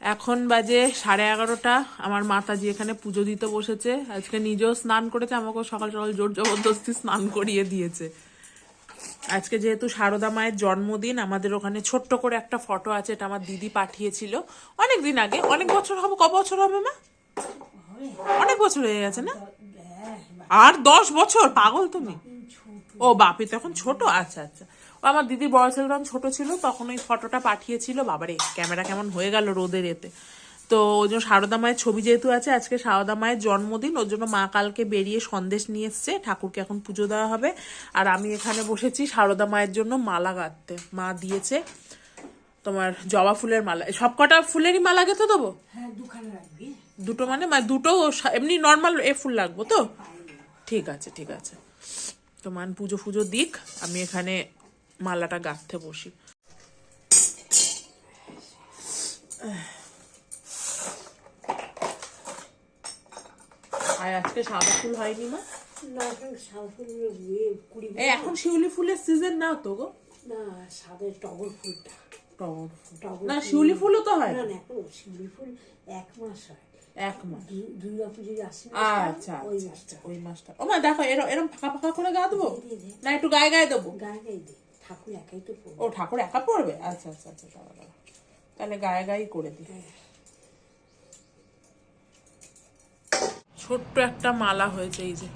এখন বাজে সাড়ে এগারোটা। আমার মাতাজি এখানে পুজো দিতে বসেছে। আজকে নিজেও স্নান করেছে, আমাকেও সকাল সকাল জোর জবরদস্তি স্নান করিয়ে দিয়েছে। আজকে যেহেতু সারদা মায়ের জন্মদিন, আমাদের ওখানে ছোট্ট করে একটা ফটো আছে, এটা আমার দিদি পাঠিয়েছিল। অনেক দিন আগে, অনেক বছর হবে, ক বছর হবে মা? অনেক বছর হয়ে গেছে না? আর দশ বছর, পাগল তুমি? ও বাপি তখন ছোট আচ্ছা আচ্ছা। আমার দিদি বয়স যখন ছোট ছিল তখন ওই ফটোটা পাঠিয়েছিল। বাবারে ক্যামেরা কেমন হয়ে গেল রোদের এতে। তো ওই জন্য সারদা মায়ের ছবি যেহেতু আছে আজকে সারদা মায়ের জন্মদিন ওর জন্য মা কালকে বেরিয়ে সন্দেশ নিয়ে এসছে। ঠাকুরকে এখন পুজো দেওয়া হবে। আর আমি এখানে বসেছি সারদা মায়ের জন্য মালা গাঁথতে। মা দিয়েছে তোমার জবা ফুলের মালা। সব কটা ফুলেরই মালা গেতে দেবো? হ্যাঁ দুটো মানে মানে দুটো এমনি নর্মাল এ ফুল লাগবো তো? ঠিক আছে ঠিক আছে। তো মান পুজো ফুজো দিক। আমি এখানে মালাটা গাঁথতে বসি। আর আজকে সাদা ফুল হয়নি মা? না এখন শিউলি ফুলের সিজন না তো গো। না সাদা টগর ফুলটা। না শিউলি ফুলও তো হয়? না এখন শিউলি ফুল এক মাস হয়। এক মাস। দুর্গা পুজোর আসে আচ্ছা ওই আচ্ছা, মাসটা। আচ্ছা, ওই মাসটা। ও মা দেখো এরম এরম ফাঁকা ফাঁকা করে গা দেবো না একটু গায়ে গায়ে দেবো? গায়ে গায়ে দে ঠাকুর একাই তো ও ঠাকুর একা পড়বে? আচ্ছা আচ্ছা আচ্ছা দাঁড়া দাঁড়া। তাহলে গায়ে গায়ে করে দিই। ছোট্ট একটা মালা হয়েছে এই যে।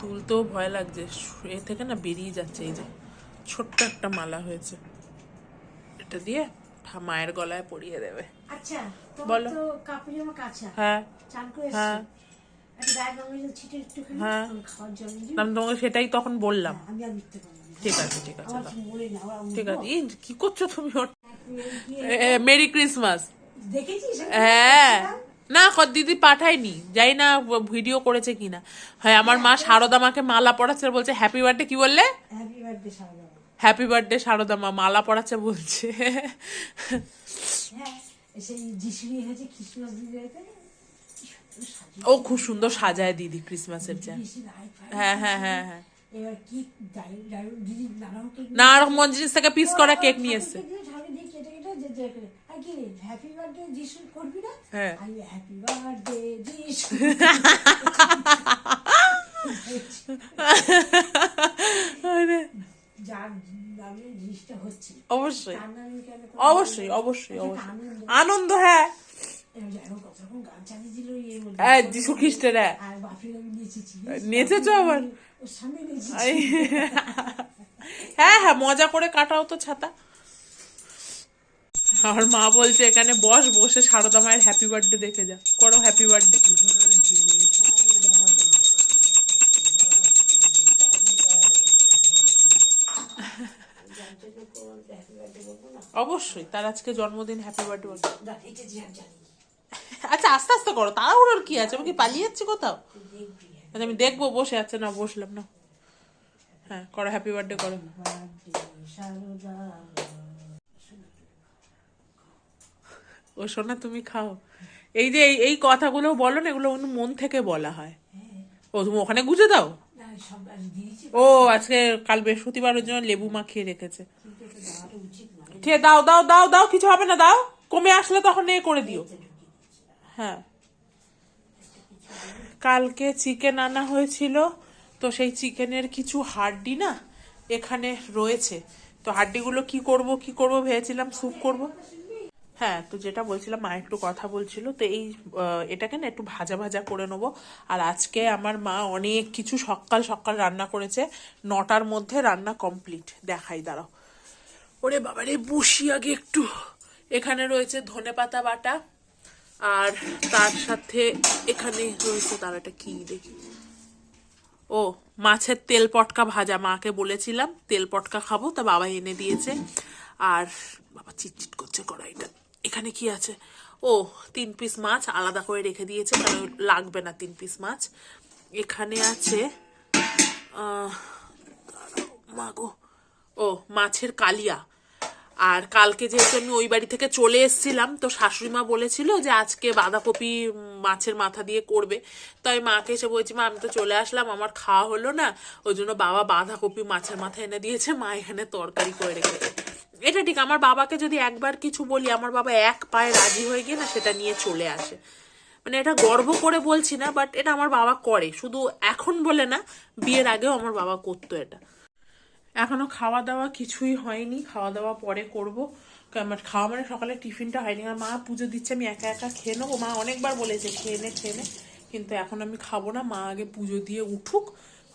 তুলতেও ভয় লাগছে। এ থেকে না বেরিয়ে যাচ্ছে এই যে। ছোট্ট একটা মালা হয়েছে। এটা দিয়ে মায়ের গলায় পরিয়ে দেবে। আচ্ছা বলো। কাপড় জামা কাঁচা। হ্যাঁ। চান করে হ্যাঁ। একটুখানি হ্যাঁ। আমি তোমাকে সেটাই তখন বললাম। আমি আর মিথ্যে। ঠিক আছে ঠিক আছে ঠিক আছে। ই, কি করছ তুমি ওর- মেরি ক্রিসমাস। হ্যাঁ। না দিদি পাঠায়নি। যাই না ভিডিও করেছে কিনা। হয় আমার মা সারদা মাকে মালা পড়াচ্ছে বলছে হ্যাপি বার্থডে কি বললে? হ্যাপি বার্থডে সারদা মা। মালা পড়াচ্ছে বলছে। হ্যাঁ ও খুব সুন্দর সাজায় দিদি ক্রিসমাসের যা। হ্যাঁ হ্যাঁ হ্যাঁ হ্যাঁ। এবার কি দারুণ দারুণ দিদি নানা রকম জিনিস থেকে পিস করা কেক নিয়ে এসছে। হ্যাপি বার্থডে যিশু করবি না? হ্যাঁ। আমি হ্যাপি বার্থডে যিশু। অবশ্যই? অবশ্যই অবশ্যই অবশ্যই। আনন্দ। আনন্দ হ্যাঁ। যিশু খ্রিস্টের নেচেছি আবার? হ্যাঁ হ্যাঁ মজা করে কাটাও তো ছাতা। আমার মা বলছে এখানে বস বসে সারদা মায়ের হ্যাপি বার্থডে দেখে যা। করো হ্যাপি বার্থডে অবশ্যই তার আজকে জন্মদিন হ্যাপি বার্থডে বল না, এটা যে আমি জানি আচ্ছা আস্তে আস্তে করো তাড়াহুড়োর কি আছে? আমি কি পালিয়ে যাচ্ছি কোথাও? আচ্ছা আমি দেখব বসে আছে না বসলাম না। হ্যাঁ করো হ্যাপি বার্থডে করো। ও শোনা তুমি খাও। এই যে এই এই কথাগুলো বলো না এগুলো মন থেকে বলা হয়। ও তুমি ওখানে গুজে দাও? ও আজকে কাল বৃহস্পতিবারের জন্য লেবু মাখিয়ে রেখেছে। ঠিক আছে, দাও দাও দাও দাও কিছু হবে না দাও। কমে আসলে তখন এ করে দিও। হ্যাঁ। কালকে চিকেন আনা হয়েছিল, তো সেই চিকেনের কিছু হাড্ডি না এখানে রয়েছে। তো হাড্ডিগুলো কি করব কি করব ভেবেছিলাম স্যুপ করব। হ্যাঁ তো যেটা বলছিলাম, মা একটু কথা বলছিল, তো এই এটাকে না একটু ভাজা ভাজা করে নেব। আর আজকে আমার মা অনেক কিছু সকাল সকাল রান্না করেছে, নটার মধ্যে রান্না কমপ্লিট দেখাই, দাঁড়াও। ওরে বাবারে, বসি আগে একটু। এখানে রয়েছে ধনে পাতা বাটা আর তার সাথে এখানে রয়েছে তার একটা কি দেখি। ও মাছের তেল পটকা ভাজা মাকে বলেছিলাম তেল পটকা খাব তা বাবা এনে দিয়েছে। আর বাবা চিটচিট করছে কড়াইটা। এখানে কি আছে? ও তিন পিস মাছ আলাদা করে রেখে দিয়েছে কারণ লাগবে না তিন পিস মাছ। এখানে আছে আহ, দাঁড়াও, মা গো। ও মাছের কালিয়া। আর কালকে যেহেতু আমি ওই বাড়ি থেকে চলে এসেছিলাম, তো শাশুড়ি মা বলেছিল যে আজকে বাঁধাকপি মাছের মাথা দিয়ে করবে। তো আমি মাকে এসে বলছি, মা, আমি তো চলে আসলাম, আমার খাওয়া হলো না। ওই জন্য বাবা বাঁধাকপি মাছের মাথা এনে দিয়েছে, মা এখানে তরকারি করে রেখেছে এটা ঠিক, আমার বাবাকে যদি একবার কিছু বলি, আমার বাবা এক পায়ে রাজি হয়ে গিয়ে না সেটা নিয়ে চলে আসে। মানে এটা গর্ব করে বলছি না, বাট এটা আমার বাবা করে। শুধু এখন বলে না, বিয়ের আগেও আমার বাবা করতো এটা। এখনও খাওয়া দাওয়া কিছুই হয়নি। খাওয়া দাওয়া পরে করব। আমার খাওয়া মানে সকালে টিফিনটা হয়নি। আর মা পুজো দিচ্ছে, আমি একা একা খেয়ে নেব। মা অনেকবার বলেছে, খেয়ে নে খেয়ে নে। কিন্তু এখন আমি খাব না। মা আগে পুজো দিয়ে উঠুক।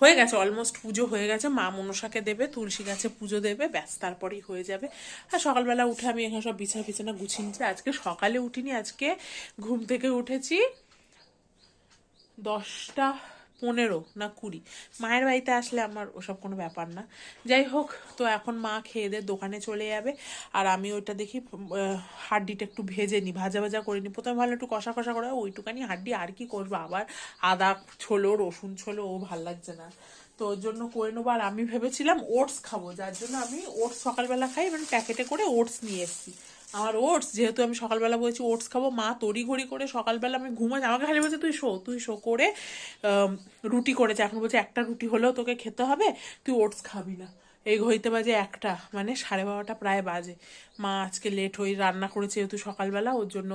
হয়ে গেছে অলমোস্ট পুজো হয়ে গেছে। মা মনসাকে দেবে, তুলসী গাছে পুজো দেবে, ব্যাস, তারপরেই হয়ে যাবে। আর সকালবেলা উঠে আমি এখানে সব বিছানা বিছানা গুছিয়ে নিচ্ছি। আজকে সকালে উঠিনি, আজকে ঘুম থেকে উঠেছি দশটা পনেরো না কুড়ি। মায়ের বাড়িতে আসলে আমার ওসব কোনো ব্যাপার না। যাই হোক, তো এখন মা খেয়ে দিয়ে দোকানে চলে যাবে। আর আমি ওইটা দেখি হাড্ডিটা একটু ভেজে নিই, ভাজা ভাজা করে নিই। প্রথমে ভালো একটু কষা কষা করে ওইটুকানি হাড্ডি, আর কি করব? আবার আদা ছোলো, রসুন ছোলো, ও, ভালো লাগছে না। তো ওর জন্য করে নেব। আর আমি ভেবেছিলাম ওটস খাব, যার জন্য আমি ওটস সকালবেলা খাই মানে প্যাকেটে করে ওটস নিয়ে এসেছি। আমার ওটস, যেহেতু আমি সকালবেলা বলছি ওটস খাব, মা তড়ি ঘড়ি করে সকালবেলা আমি ঘুমাই, আমাকে খালি বলছে, তুই শো তুই শো, করে রুটি করেছে। এখন বলছে, একটা রুটি হলেও তোকে খেতে হবে, তুই ওটস খাবি না। এই ঘড়িতে বাজে একটা মানে সাড়ে বারোটা প্রায় বাজে। মা আজকে লেট হয়ে রান্না করেছে, যেহেতু সকালবেলা, ওর জন্য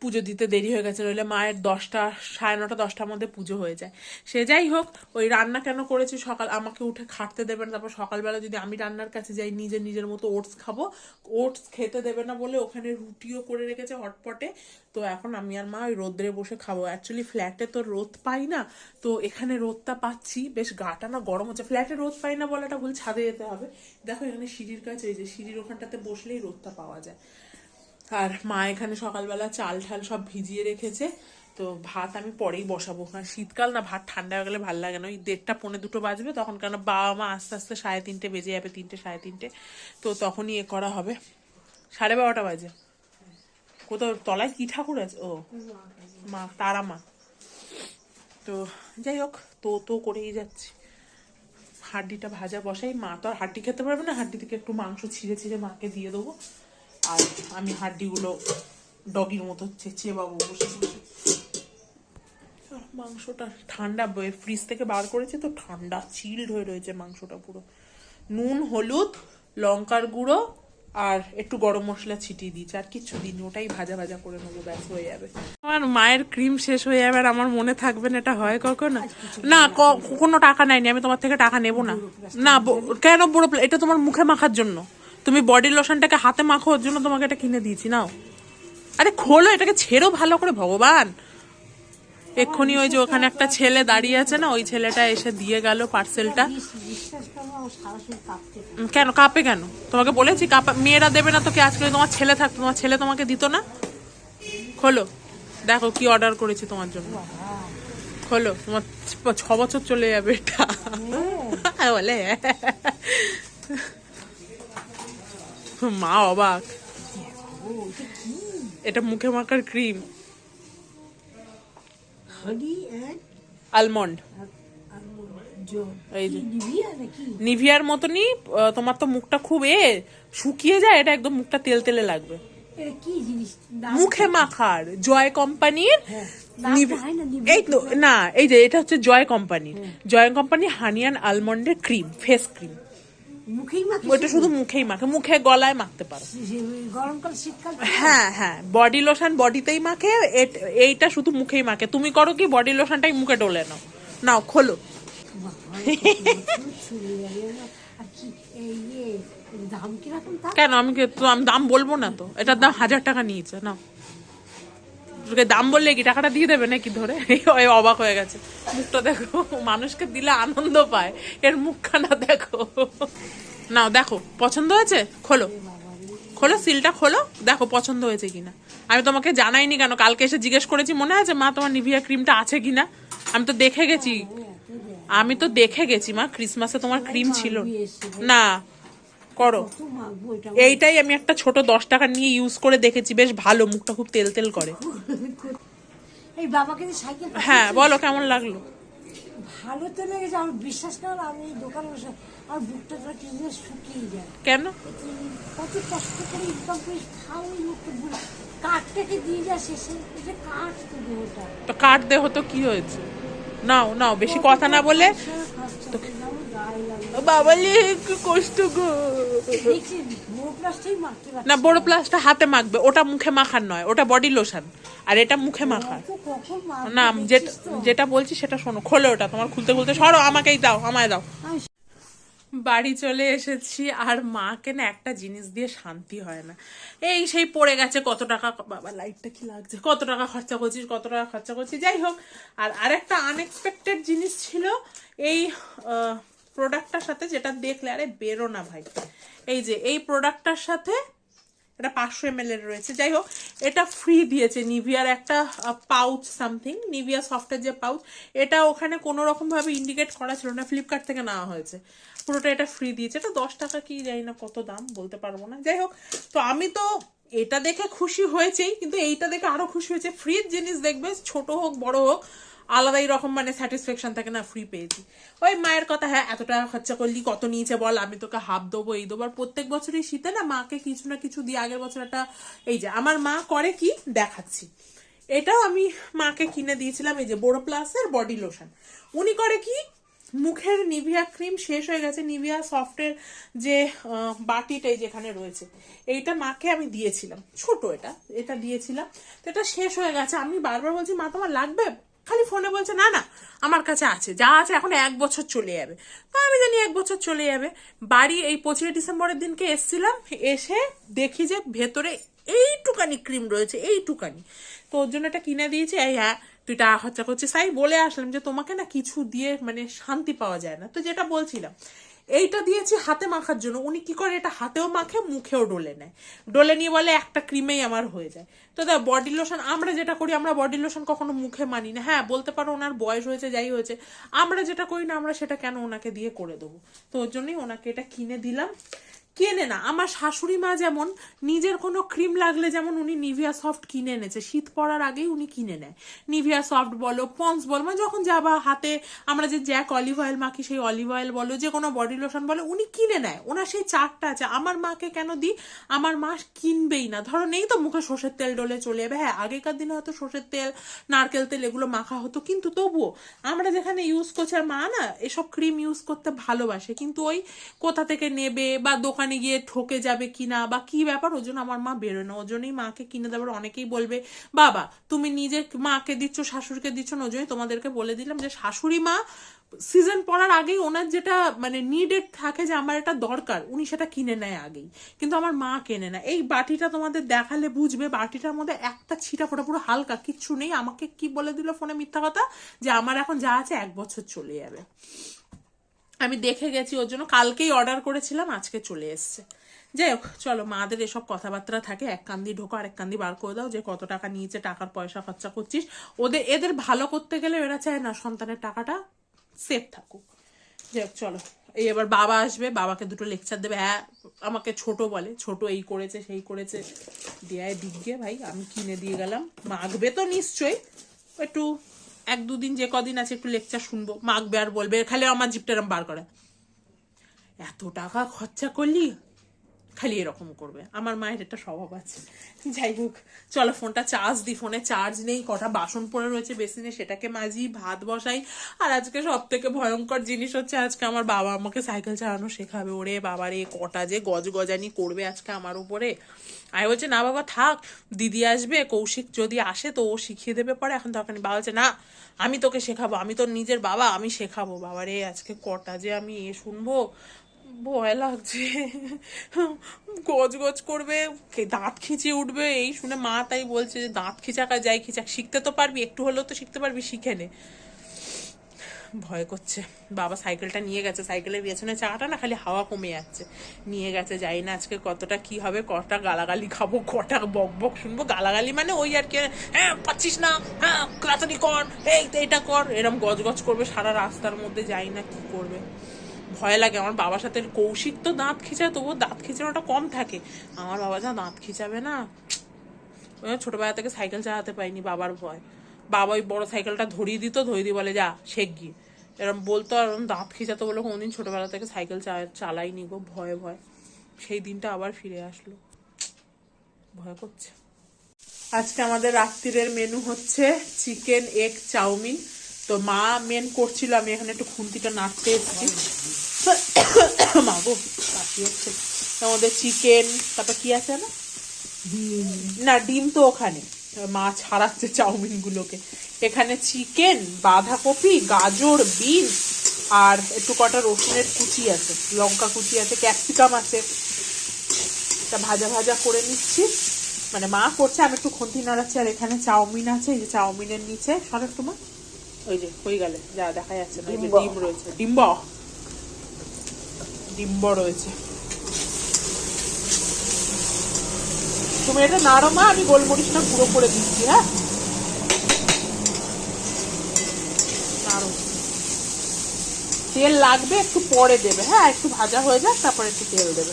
পুজো দিতে দেরি হয়ে গেছে নইলে মায়ের দশটা, সাড়ে নটা, দশটার মধ্যে পুজো হয়ে যায়। সে যাই হোক, ওই রান্না কেন করেছি? সকাল, আমাকে উঠে খাটতে দেবে না, তারপর সকালবেলা যদি আমি রান্নার কাছে যাই নিজের নিজের মতো ওটস খাব। ওটস খেতে দেবে না বলে ওখানে রুটিও করে রেখেছে হটপটে। তো এখন আমি আর মা ওই রোদ্রে বসে খাব। অ্যাকচুয়ালি ফ্ল্যাটে তো রোদ পাই না, তো এখানে রোদটা পাচ্ছি। বেশ গাটা না গরম হচ্ছে। ফ্ল্যাটে রোদ পাই না বলাটা ভুল, ছাদে যেতে হবে। দেখো এখানে সিঁড়ির কাছে, এই যে সিঁড়ির ওখানটাতে বসলেই রোদটা পাওয়া যায়। আর মা এখানে সকালবেলা চাল ঠাল সব ভিজিয়ে রেখেছে। তো ভাত আমি পরেই বসাবো, কারণ শীতকাল না ভাত ঠান্ডা হয়ে গেলে ভালো লাগে না। ওই দেড়টা পৌনে দুটো বাজবে, তখন কেন বাবা মা আস্তে আস্তে সাড়ে তিনটে বেজে যাবে, তিনটে, সাড়ে তিনটে। তো তখনই এ করা হবে। সাড়ে বারোটা বাজে। কোথাও তলায় কি ঠাকুর আছে? ও, মা, তারা মা। তো যাই হোক, তো তো করেই যাচ্ছি। হাড্ডিটা ভাজা বসাই। মা তো আর হাড্ডি খেতে পারবে না হাড্ডি থেকে একটু মাংস ছিঁড়ে ছিঁড়ে মাকে দিয়ে দেবো। আর আমি হাড্ডিগুলো ডগির মতো চেঁচিয়ে বাবু বসে বসে। মাংসটা ঠান্ডা ফ্রিজ থেকে বার করেছে তো ঠান্ডা চিল্ড হয়ে রয়েছে মাংসটা পুরো। নুন হলুদ লঙ্কার গুঁড়ো আর একটু গরম মশলা ছিটিয়ে দিয়েছি। আর কিছু দিন ওটাই ভাজা ভাজা করে নেব ব্যাস হয়ে যাবে। আমার মায়ের ক্রিম শেষ হয়ে যাবে আর আমার মনে থাকবে না এটা হয় কখনো? না ক- কোনো টাকা নেয়নি আমি তোমার থেকে টাকা নেব না। না কেন বড় এটা তোমার মুখে মাখার জন্য। তুমি বডি লোশনটাকে হাতে মাখো ওর জন্য তোমাকে এটা কিনে দিয়েছি নাও। আরে খোলো এটাকে ছেড়ো ভালো করে ভগবান। এক্ষুনি ওই যে ওখানে একটা ছেলে দাঁড়িয়ে আছে না ওই ছেলেটা এসে দিয়ে গেল পার্সেলটা কেন কাপে কেন? তোমাকে বলেছি কাপা মেয়েরা দেবে না তোকে আজকে তোমার ছেলে থাকতো তোমার ছেলে তোমাকে দিত না। খোলো দেখো কি অর্ডার করেছি তোমার জন্য। খোলো তোমার ছ- ছ বছর চলে যাবে এটা। হ্যাঁ, বলে। মা অবাক। এটা মুখে মাখার ক্রিম আলমন্ড এই যে। নিভিয়ার মতনই তোমার তো মুখটা খুব এ শুকিয়ে যায় এটা একদম মুখটা তেল তেলে লাগবে। মুখে মাখার জয় কোম্পানির হ্যাঁ, হয় এই তো না। এই যে এটা হচ্ছে জয় কোম্পানির। জয় কোম্পানি হানিয়ান আলমন্ডের ক্রিম ফেস ক্রিম মুখেই মাখি শুধু? মুখেই মাখে মুখে গলায় মাখতে পারো। গরমকাল শীতকাল হ্যাঁ হ্যাঁ বডি লোশন বডিতেই মাখে এইটা শুধু মুখেই মাখে। তুমি করো কি বডি লোশনটাই মুখে ডলে নাও। নাও খোলো। কেন আমি তো আমি দাম বলব না তো? এটার দাম হাজার টাকা নিয়েছে নাও। তোকে দাম বললে কি? টাকাটা দিয়ে দেবে নাকি ধরে? অবাক হয়ে গেছে। মুখটা দেখো, মানুষকে দিলে আনন্দ পায়। এর মুখখানা দেখো। নাও, দেখো, পছন্দ হয়েছে? খোলো। খোলো, সিলটা খোলো। দেখো, পছন্দ হয়েছে কিনা। আমি তোমাকে জানাইনি কেন? কালকে এসে জিজ্ঞেস করেছি, মনে আছে মা তোমার নিভিয়া ক্রিমটা আছে কিনা? আমি তো দেখে গেছি। আমি তো দেখে গেছি মা, ক্রিসমাসে তোমার ক্রিম ছিল। না করো। এইটাই আমি একটা ছোট দশ টাকা নিয়ে ইউজ করে দেখেছি বেশ ভালো মুখটা খুব তেল তেল করে। এই বাবাকে সাইকেল হ্যাঁ বলো কেমন লাগল? ভালো তো লেগেছে আমার বিশ্বাস করো আমি এই দোকানে বসে আর বুকটা তো কি শুকিয়ে যায়। কেন? কত কষ্ট করে ইনকাম করে খাও এই মুখটা বুড়ো কাঠটাকে দিয়ে যা শেষে এটা কাঠ তো দেহটা। তো কাট দেহ তো কি হয়েছে? নাও নাও বেশি কথা না বলে বাবালে কষ্ট গো। না বড় প্লাসটা হাতে মাখবে ওটা মুখে মাখার নয় ওটা বডি লোশন আর এটা মুখে মাখার। না যেটা বলছি সেটা শোনো খোলো ওটা তোমার খুলতে খুলতে। সরো আমাকেই দাও আমায় দাও। বাড়ি চলে এসেছি আর মাকে না একটা জিনিস দিয়ে শান্তি হয় না। এই সেই পড়ে গেছে কত টাকা বাবা লাইটটা কি লাগছে? কত টাকা খরচা করছিস কত টাকা খরচা করছিস? যাই হোক আর আরেকটা আনএক্সপেক্টেড জিনিস ছিল এই প্রোডাক্টটার সাথে যেটা দেখলে, আরে বেরো না ভাই। এই যে, এই প্রোডাক্টটার সাথে এটা পাঁচশো এম এর রয়েছে। যাই হোক, এটা ফ্রি দিয়েছে নিভিয়ার একটা পাউচ সামথিং নিভিয়া সফটের যে পাউচ এটা ওখানে কোনো রকম ভাবে ইন্ডিকেট করা ছিল না ফ্লিপকার্ট থেকে নেওয়া হয়েছে। পুরোটা এটা ফ্রি দিয়েছে। এটা দশ টাকা কি জানি না কত দাম, বলতে পারব না। যাই হোক, তো আমি তো এটা দেখে খুশি হয়েছেই, কিন্তু এইটা দেখে আরও খুশি হয়েছে। ফ্রি জিনিস দেখবে, ছোট হোক, বড় হোক আলাদাই রকম মানে স্যাটিসফ্যাকশন থাকে না ফ্রি পেয়েছি। ওই মায়ের কথা হ্যাঁ এত টাকা খরচা করলি, কত নিয়েছে বল, আমি তোকে হাফ দেবো, এই দেবো। আর প্রত্যেক বছরই শীতে না মাকে কিছু না কিছু দিয়ে আগের বছর একটা, এই যে, আমার মা করে কি? দেখাচ্ছি। এটাও আমি মাকে কিনে দিয়েছিলাম, এই যে বড় প্লাসের বডি লোশন উনি করে কি? মুখের নিভিয়া ক্রিম শেষ হয়ে গেছে নিভিয়া সফটের যে বাটিটাই যেখানে রয়েছে, এইটা মাকে আমি দিয়েছিলাম। ছোট এটা এটা দিয়েছিলাম। তো এটা শেষ হয়ে গেছে। আমি বারবার বলছি, মা, তোমার লাগবে? খালি ফোনে বলছে, না না, আমার কাছে আছে, যা আছে এখন এক বছর চলে যাবে। তো আমি জানি এক বছর চলে যাবে। বাড়ি এই পঁচিশে ডিসেম্বরের দিনকে এসছিলাম, এসে দেখি যে ভেতরে এইটুকানি ক্রিম রয়েছে, এইটুকানি। তো ওর জন্য এটা কিনে দিয়েছি, এই হ্যাঁ তুই টাকা খরচা করছিস, তাই বলে আসলাম যে তোমাকে না কিছু দিয়ে মানে শান্তি পাওয়া যায় না। তো যেটা বলছিলাম এইটা দিয়েছি হাতে মাখার জন্য। উনি কি করে এটা হাতেও মাখে, মুখেও ডলে নেয়। ডলে নিয়ে বলে, একটা ক্রিমেই আমার হয়ে যায়। তো দেখ বডি লোশন আমরা যেটা করি, আমরা বডি লোশন কখনো মুখে মানি না। হ্যাঁ বলতে পারো ওনার বয়স হয়েছে, যাই হয়েছে। আমরা যেটা করি না, আমরা সেটা কেন ওনাকে দিয়ে করে দেবো? তো ওর জন্যই ওনাকে এটা কিনে দিলাম। কেনে না। আমার শাশুড়ি মা যেমন নিজের কোনো ক্রিম লাগলে যেমন উনি নিভিয়া সফট কিনে এনেছে। শীত পড়ার আগেই উনি কিনে নেয়। নিভিয়া সফট বলো পন্স বলো মানে যখন যাবা হাতে আমরা যে জ্যাক অলিভ অয়েল মাখি, সেই অলিভ অয়েল বলো, যে কোনো বডি লোশন বলো, উনি কিনে নেয়। ওনার সেই চারটা আছে। আমার মাকে কেন দিই? আমার মা কিনবেই না। ধরো নেই তো মুখে সর্ষের তেল ডলে চলে যাবে। হ্যাঁ আগেকার দিনে হয়তো সর্ষের তেল, নারকেল তেল এগুলো মাখা হতো, কিন্তু তবুও আমরা যেখানে ইউজ করছি, আর মা না এসব ক্রিম ইউজ করতে ভালোবাসে। কিন্তু ওই কোথা থেকে নেবে বা দোকানে গিয়ে ঠকে যাবে কিনা বা কি ব্যাপার ওই জন্য আমার মা বেরোয় না। ওই জন্যই মাকে কিনে দেওয়ার অনেকেই বলবে, বাবা, তুমি নিজের মাকে দিচ্ছ, শাশুড়িকে দিচ্ছ না ওই তোমাদেরকে বলে দিলাম যে, শাশুড়ি মা সিজন পড়ার আগেই ওনার যেটা মানে নিডেড থাকে যে, আমার এটা দরকার, উনি সেটা কিনে নেয় আগেই। কিন্তু আমার মা কেনে না। এই বাটিটা তোমাদের দেখালে বুঝবে, বাটিটার মধ্যে একটা ছিটা ফোটা পুরো হালকা, কিচ্ছু নেই। আমাকে কি বলে দিল ফোনে মিথ্যা কথা? যে, আমার এখন যা আছে এক বছর চলে যাবে। আমি দেখে গেছি, ওর জন্য কালকেই অর্ডার করেছিলাম, আজকে চলে এসছে। যাই হোক, চলো, মাদের এসব কথাবার্তা থাকে, এক কান্দি ঢোকো আর এক কান্দি বার করে দাও, যে কত টাকা নিয়েছে, টাকার পয়সা খরচা করছিস। ওদের, এদের ভালো করতে গেলে এরা চায় না, সন্তানের টাকাটা সেফ থাকুক। যাই হোক, চলো। এই এবার বাবা আসবে, বাবাকে দুটো লেকচার দেবে। হ্যাঁ আমাকে ছোট বলে, ছোট এই করেছে, সেই করেছে। দেয় দিক গিয়ে ভাই, আমি কিনে দিয়ে গেলাম। মাগবে তো নিশ্চয়ই। একটু এক দুদিন যে কদিন আছে একটু লেকচার শুনব। মাখবে আর বলবে খালি আমার জিপটা বার করে। এত টাকা খরচা করলি? খালি এরকম করবে। আমার মায়ের একটা স্বভাব আছে। যাই হোক, চলো ফোনটা চার্জ দিই ফোনে চার্জ নেই, কটা বাসন পড়ে রয়েছে বেসিনে, সেটাকে মাজি, ভাত বসাই। আর আজকে সব থেকে ভয়ঙ্কর জিনিস হচ্ছে, আজকে আমার বাবা আমাকে সাইকেল চালানো শেখাবে। ওরে বাবারে কটা যে গজ গজানি করবে আজকে আমার উপরে। আমি বলছে, না বাবা, থাক, দিদি আসবে, কৌশিক যদি আসে তো ও শিখিয়ে দেবে পরে। এখন নেই বাবা বলছে, না, আমি তোকে শেখাবো, আমি তোর নিজের বাবা, আমি শেখাবো। বাবারে আজকে কটা যে আমি এ শুনব। ভয় লাগছে। গজ গজ করবে দাঁত খিচিয়ে উঠবে, এই শুনে মা তাই বলছে যে, দাঁত খিচাকা যাই খিচাক, শিখতে তো পারবি, একটু হলেও তো শিখতে পারবি, শিখে নে। ভয় করছে। বাবা সাইকেলটা নিয়ে গেছে, সাইকেলের পেছনে চাকাটা না খালি হাওয়া কমে যাচ্ছে। নিয়ে গেছে যাই না আজকে কতটা কি হবে, কটা গালাগালি খাব, কটা বক বক শুনব। গালাগালি মানে ওই আর কি হ্যাঁ পাচ্ছিস না হ্যাঁ তাড়াতাড়ি কর, এই এটা কর। এরম গজ গজ করবে সারা রাস্তার মধ্যে যাই না কি করবে। ভয় লাগে। আমার বাবার সাথে কৌশিক তো দাঁত খিচায়, তবুও দাঁত খিচানোটা কম থাকে। আমার বাবা যা দাঁত খিচাবে না ছোটবেলা থেকে সাইকেল চালাতে পাইনি বাবার ভয়। বাবা ওই বড় সাইকেলটা ধরিয়ে দিত, ধরিয়ে দিয়ে বলে, যা, শেখ গিয়ে। এরম বলতো আর দাঁত খিচাতো বলে কোনদিন ছোটবেলা থেকে সাইকেল চালাইনি গো, ভয়ে ভয়। সেই দিনটা আবার ফিরে আসলো। ভয় করছে। আজকে আমাদের রাত্রিরের মেনু হচ্ছে চিকেন এগ চাউমিন। তো মা মেন করছিল আমি এখানে একটু খুন্তিটা নাড়তে এসেছি। মাগো কাশি হচ্ছে। মধ্যে চিকেন তারপর কি আছে না না ডিম তো ওখানে। মা ছাড়াচ্ছে চাউমিন গুলোকে এখানে চিকেন বাঁধাকপি গাজর বিনস আর একটু কটা রসুনের কুচি আছে। লঙ্কা কুচি আছে ক্যাপসিকাম আছে। তা ভাজা ভাজা করে নিচ্ছি। মানে মা করছে আমি একটু খুন্তি নাড়াচ্ছি আর এখানে চাউমিন আছে। এই যে চাউমিনের নিচে সর একটু মা। ওই যে হয়ে গেলে। যা দেখা যাচ্ছে না যে ডিম রয়েছে। ডিম্ব। ডিম্ব রয়েছে। তুমি এটা নাড়ো মা আমি গোলমরিচটা গুঁড়ো করে দিচ্ছি হ্যাঁ? নাড়ো তেল লাগবে একটু পরে দেবে হ্যাঁ? একটু ভাজা হয়ে যাক তারপরে একটু তেল দেবে।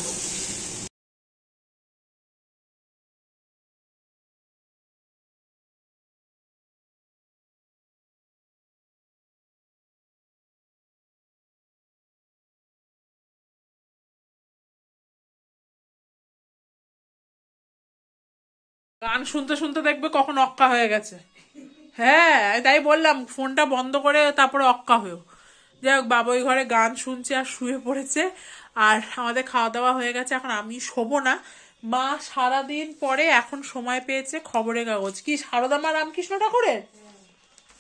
গান শুনতে শুনতে দেখবে কখন অক্কা হয়ে গেছে। হ্যাঁ তাই বললাম, ফোনটা বন্ধ করে তারপরে অক্কা হয়েও। যাই হোক বাবা ওই ঘরে গান শুনছে আর শুয়ে পড়েছে। আর আমাদের খাওয়া দাওয়া হয়ে গেছে, এখন আমি শোবো না। মা সারাদিন পরে এখন সময় পেয়েছে খবরের কাগজ। কি সারদামা রামকৃষ্ণ ঠাকুরের?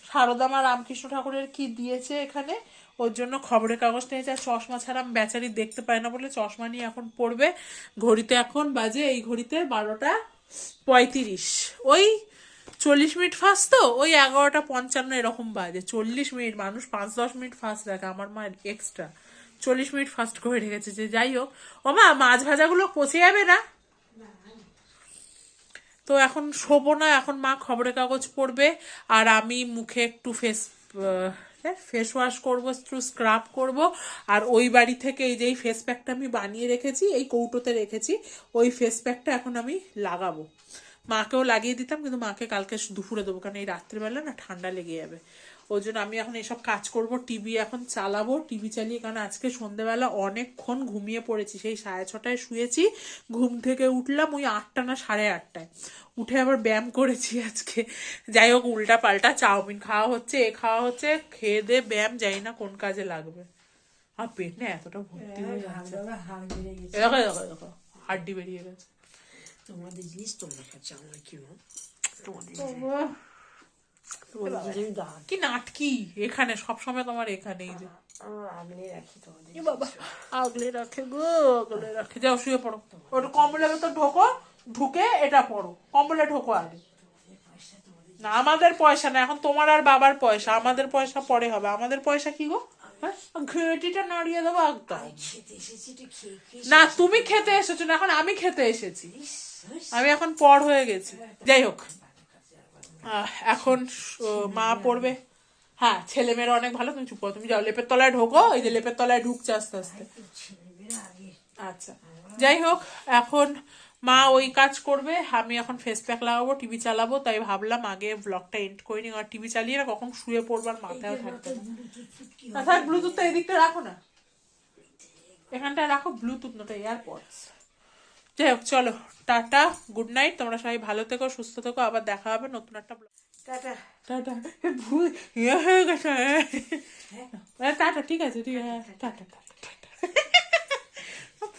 সারদামা রামকৃষ্ণ ঠাকুরের কি দিয়েছে এখানে? ওর জন্য খবরের কাগজ নিয়েছে। আর চশমা ছাড়া বেচারি দেখতে পাই না বলে চশমা নিয়ে এখন পড়বে। ঘড়িতে এখন বাজে, এই ঘড়িতে বারোটা পঁয়ত্রিশ। ওই চল্লিশ মিনিট ফাস্ট তো? ওই এগারোটা পঞ্চান্ন এরকম বাজে। চল্লিশ মিনিট, মানুষ পাঁচ দশ মিনিট ফাস্ট রাখে আমার মা এক্সট্রা চল্লিশ মিনিট ফাস্ট করে রেখেছে যে যাই হোক। ও মা, মাছ ভাজাগুলো পচে যাবে না? তো এখন শোবো না, এখন মা খবরের কাগজ পড়বে, আর আমি মুখে একটু ফেস ফেস ওয়াশ করব, একটু স্ক্রাব করব। আর ওই বাড়ি থেকে এই যে ফেস প্যাকটা আমি বানিয়ে রেখেছি, এই কৌটোতে রেখেছি, ওই ফেস প্যাকটা এখন আমি লাগাবো। মাকেও লাগিয়ে দিতাম, কিন্তু মাকে কালকে দুপুরে দেবো, কারণ এই রাত্রিবেলা না ঠান্ডা লেগে যাবে। ওই জন্য আমি এখন এসব কাজ করব টিভি এখন চালাবো টিভি চালিয়ে কারণ আজকে সন্ধেবেলা অনেকক্ষণ ঘুমিয়ে পড়েছি। সেই সাড়ে ছটায় শুয়েছি ঘুম থেকে উঠলাম ওই আটটা না সাড়ে আটটায়। উঠে আবার ব্যায়াম করেছি আজকে। যাই হোক উল্টা পাল্টা চাউমিন খাওয়া হচ্ছে এ খাওয়া হচ্ছে খেয়ে দে ব্যায়াম জানি না কোন কাজে লাগবে। আর পেট না এতটা ভর্তি হয়ে যাচ্ছে। গেছে। দেখো দেখো দেখো হাড্ডি বেরিয়ে গেছে। তোমাদের জিনিস তোমরা খাচ্ছে আমার কি মন তোমাদের কি নাটকি? এখানে সবসময় তোমার এখানে এই যে। আগলে রাখি তোমাদের বাবা আগলে রাখে গো আগলে রাখে। যাও শুয়ে পড়ো। ওটা কম্বলের ভেতর ঢোকো ঢুকে এটা পড়ো। কম্বলে ঢোকো আগে। না আমাদের পয়সা না এখন তোমার আর বাবার পয়সা। আমাদের পয়সা পরে হবে। আমাদের পয়সা কি গো? হ্যাঁ? ঘেঁটিটা নাড়িয়ে দেবো একদম। না তুমি খেতে এসেছ না এখন আমি খেতে এসেছি। আমি এখন পর হয়ে গেছি। যাই হোক। এখন মা পড়বে। হ্যাঁ ছেলে মেয়েরা অনেক ভালো তুমি চুপ করো। তুমি যাও লেপের তলায় ঢোকো এই যে লেপের তলায় ঢুকছে আস্তে আস্তে। আচ্ছা যাই হোক এখন মা ওই কাজ করবে আমি এখন ফেস প্যাক লাগাবো টিভি চালাবো তাই ভাবলাম আগে ব্লগটা এন্ড করে নিই। আর টিভি চালিয়ে না কখন শুয়ে পড়বার মাথায় থাকতে না। থাক ব্লুটুথটা এদিকটা রাখো না। এখানটায় রাখো ব্লুটুথ নটা এয়ারপডস যাই হোক চলো টাটা গুড নাইট তোমরা সবাই ভালো থেকো সুস্থ থেকো আবার দেখা হবে নতুন একটা ব্লগ টাটা। টাটা ভুল ইয়ে হয়ে গেছে টাটা ঠিক আছে ঠিক আছে টাটা টাটা টাটা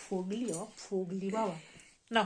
ফুগলি ও ফুগলি বাবা। না